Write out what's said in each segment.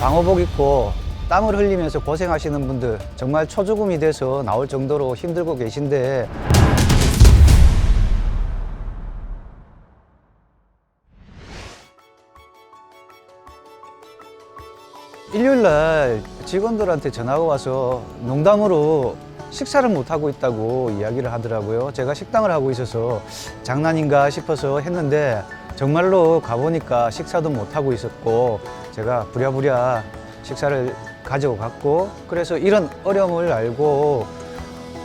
방호복 입고 땀을 흘리면서 고생하시는 분들 정말 초죽음이 돼서 나올 정도로 힘들고 계신데 일요일 날 직원들한테 전화가 와서 농담으로 식사를 못 하고 있다고 이야기를 하더라고요. 제가 식당을 하고 있어서 장난인가 싶어서 했는데 정말로 가보니까 식사도 못 하고 있었고 제가 부랴부랴 식사를 가지고 갔고 그래서 이런 어려움을 알고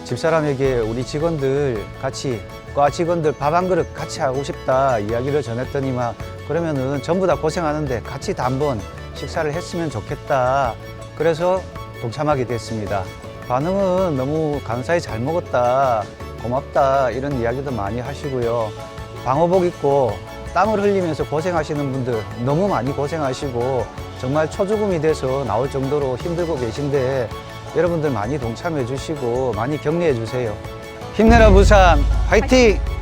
집사람에게 우리 직원들 같이 과 직원들 밥 한 그릇 같이 하고 싶다 이야기를 전했더니만 그러면은 전부 다 고생하는데 같이 다 한번 식사를 했으면 좋겠다. 그래서 동참하게 됐습니다. 반응은 너무 감사히 잘 먹었다 고맙다 이런 이야기도 많이 하시고요. 방호복 입고 땀을 흘리면서 고생하시는 분들 너무 많이 고생하시고 정말 초죽음이 돼서 나올 정도로 힘들고 계신데 여러분들 많이 동참해 주시고 많이 격려해 주세요. 힘내라 부산 화이팅!